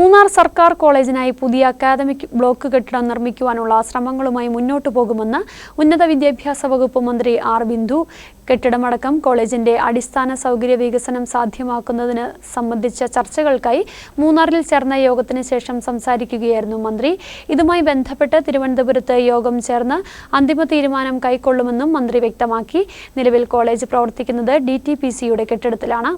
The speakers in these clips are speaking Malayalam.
മൂന്നാർ സർക്കാർ കോളേജിനായി പുതിയ അക്കാദമിക് ബ്ലോക്ക് കെട്ടിടം നിർമ്മിക്കുവാനുള്ള ശ്രമങ്ങളുമായി മുന്നോട്ടു പോകുമെന്ന് ഉന്നത വിദ്യാഭ്യാസ വകുപ്പ് മന്ത്രി ആർ ബിന്ദു. കെട്ടിടമടക്കം കോളേജിന്റെ അടിസ്ഥാന സൗകര്യ വികസനം സാധ്യമാക്കുന്നതിന് സംബന്ധിച്ച ചർച്ചകൾക്കായി മൂന്നാറിൽ ചേർന്ന യോഗത്തിന് ശേഷം സംസാരിക്കുകയായിരുന്നു മന്ത്രി. ഇതുമായി ബന്ധപ്പെട്ട് തിരുവനന്തപുരത്ത് യോഗം ചേർന്ന് അന്തിമ തീരുമാനം കൈക്കൊള്ളുമെന്നും മന്ത്രി വ്യക്തമാക്കി. നിലവിൽ കോളേജ് പ്രവർത്തിക്കുന്നത് ഡി കെട്ടിടത്തിലാണ്.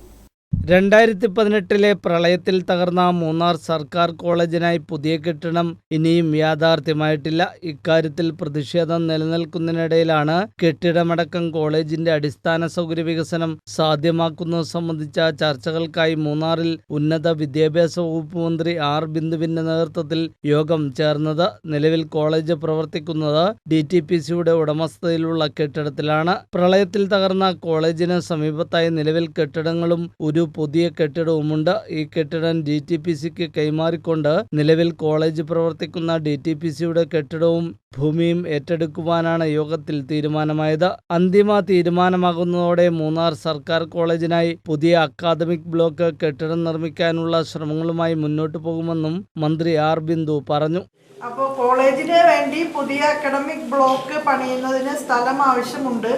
രണ്ടായിരത്തി പതിനെട്ടിലെ പ്രളയത്തിൽ തകർന്ന മൂന്നാർ സർക്കാർ കോളേജിനായി പുതിയ കെട്ടിടം ഇനിയും യാഥാർത്ഥ്യമായിട്ടില്ല. ഇക്കാര്യത്തിൽ പ്രതിഷേധം നിലനിൽക്കുന്നതിനിടയിലാണ് കെട്ടിടമടക്കം കോളേജിന്റെ അടിസ്ഥാന സൗകര്യ വികസനം സാധ്യമാക്കുന്നത് സംബന്ധിച്ച ചർച്ചകൾക്കായി മൂന്നാറിൽ ഉന്നത വിദ്യാഭ്യാസ വകുപ്പ് മന്ത്രി ആർ ബിന്ദുവിന്റെ നേതൃത്വത്തിൽ യോഗം ചേർന്നത്. നിലവിൽ കോളേജ് പ്രവർത്തിക്കുന്നത് ഡി ടി പി സിയുടെ ഉടമസ്ഥതയിലുള്ള കെട്ടിടത്തിലാണ്. പ്രളയത്തിൽ തകർന്ന കോളേജിന് സമീപത്തായി നിലവിൽ കെട്ടിടങ്ങളും ഒരു പുതിയ കെട്ടിടവുമുണ്ട്. ഈ കെട്ടിടം ഡി ടി പി സിക്ക് കൈമാറിക്കൊണ്ട് നിലവിൽ കോളേജ് പ്രവർത്തിക്കുന്ന ഡി ടി പി സിയുടെ കെട്ടിടവും ഭൂമിയും ഏറ്റെടുക്കുവാനാണ് യോഗത്തിൽ തീരുമാനമായത്. അന്തിമ തീരുമാനമാകുന്നതോടെ മൂന്നാർ സർക്കാർ കോളേജിനായി പുതിയ അക്കാദമിക് ബ്ലോക്ക് കെട്ടിടം നിർമ്മിക്കാനുള്ള ശ്രമങ്ങളുമായി മുന്നോട്ടു പോകുമെന്നും മന്ത്രി ആർ ബിന്ദു പറഞ്ഞു. അപ്പോൾ കോളേജിന് വേണ്ടി പുതിയ അക്കാഡമിക് ബ്ലോക്ക് പണിയുന്നതിന് സ്ഥലം ആവശ്യമുണ്ട്.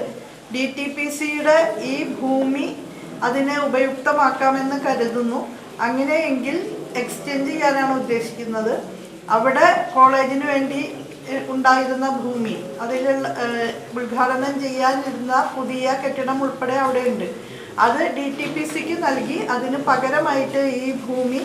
ഡി ടി പി സിയുടെ ഈ ഭൂമി അതിനെ ഉപയുക്തമാക്കാമെന്ന് കരുതുന്നു. അങ്ങനെയെങ്കിൽ എക്സ്ചേഞ്ച് ചെയ്യാനാണ് ഉദ്ദേശിക്കുന്നത്. അവിടെ കോളേജിന് വേണ്ടി ഉണ്ടായിരുന്ന ഭൂമി അതിൽ ഉദ്ഘാടനം ചെയ്യാനിരുന്ന പുതിയ കെട്ടിടം ഉൾപ്പെടെ അവിടെയുണ്ട്. അത് ഡി ടി പി സിക്ക് നൽകി അതിന് പകരമായിട്ട് ഈ ഭൂമി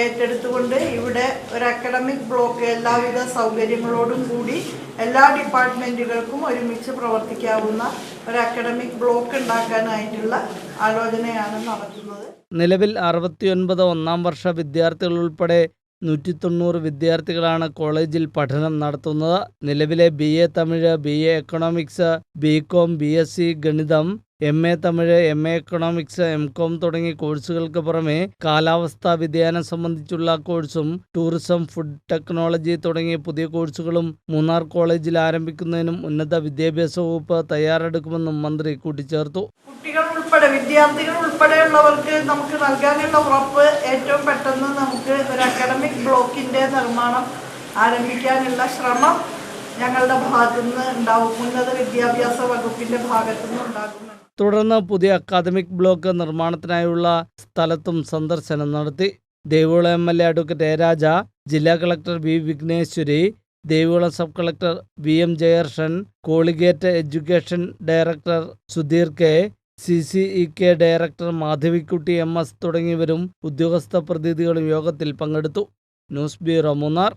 ഏറ്റെടുത്തുകൊണ്ട് ഇവിടെ ഒരു അക്കാഡമിക് ബ്ലോക്ക് എല്ലാവിധ സൗകര്യങ്ങളോടും കൂടി എല്ലാ ഡിപ്പാർട്ട്മെന്റുകൾക്കും ഒരുമിച്ച് പ്രവർത്തിക്കാവുന്ന ഒരു അക്കാഡമിക് ബ്ലോക്ക് ഉണ്ടാക്കാനായിട്ടുള്ള ആലോചനയാണ് നടത്തുന്നത് നിലവിൽ അറുപത്തിയൊൻപത് ഒന്നാം വർഷ വിദ്യാർത്ഥികൾ ഉൾപ്പെടെ നൂറ്റി തൊണ്ണൂറ് വിദ്യാർത്ഥികളാണ് കോളേജിൽ പഠനം നടത്തുന്നത്. നിലവിലെ B A Tamil B A economics B com B S C ഗണിതം M A Tamil M A economics M com തുടങ്ങിയ കോഴ്സുകൾക്ക് പുറമെ കാലാവസ്ഥാ വ്യതിയാനം സംബന്ധിച്ചുള്ള കോഴ്സും ടൂറിസം ഫുഡ് ടെക്നോളജി തുടങ്ങിയ പുതിയ കോഴ്സുകളും മൂന്നാർ കോളേജിൽ ആരംഭിക്കുന്നതിനും ഉന്നത വിദ്യാഭ്യാസ വകുപ്പ് തയ്യാറെടുക്കുമെന്നും മന്ത്രി കൂട്ടിച്ചേർത്തു. കുട്ടികൾ വിദ്യാർത്ഥികൾ ഉൾപ്പെടെയുള്ളവർക്ക് നമുക്ക് നൽകാനുള്ള ഉറപ്പ് ഏറ്റവും പെട്ടെന്ന് നമുക്ക് ഒരു അക്കാഡമിക് ബ്ലോക്കിന്റെ നിർമ്മാണം ആരംഭിക്കാനുള്ള ശ്രമം ഞങ്ങളുടെ ഭാഗത്തുനിന്ന് ഉണ്ടാവും ഉന്നത വിദ്യാഭ്യാസ വകുപ്പിന്റെ ഭാഗത്തുനിന്ന് ഉണ്ടാകുന്നുണ്ട്. തുടർന്ന് പുതിയ അക്കാദമിക് ബ്ലോക്ക് നിർമ്മാണത്തിനായുള്ള സ്ഥലത്തും സന്ദർശനം നടത്തി. Devikulam M L A advocate A Raja ജില്ലാ collector V Vighneshwari Devikulam sub collector V M Jayarshan collegiate education director Sudheer K C C E K director Madhavikutty M S തുടങ്ങിയവരും ഉദ്യോഗസ്ഥ പ്രതിനിധികളും യോഗത്തിൽ പങ്കെടുത്തു. News bureau Munnar.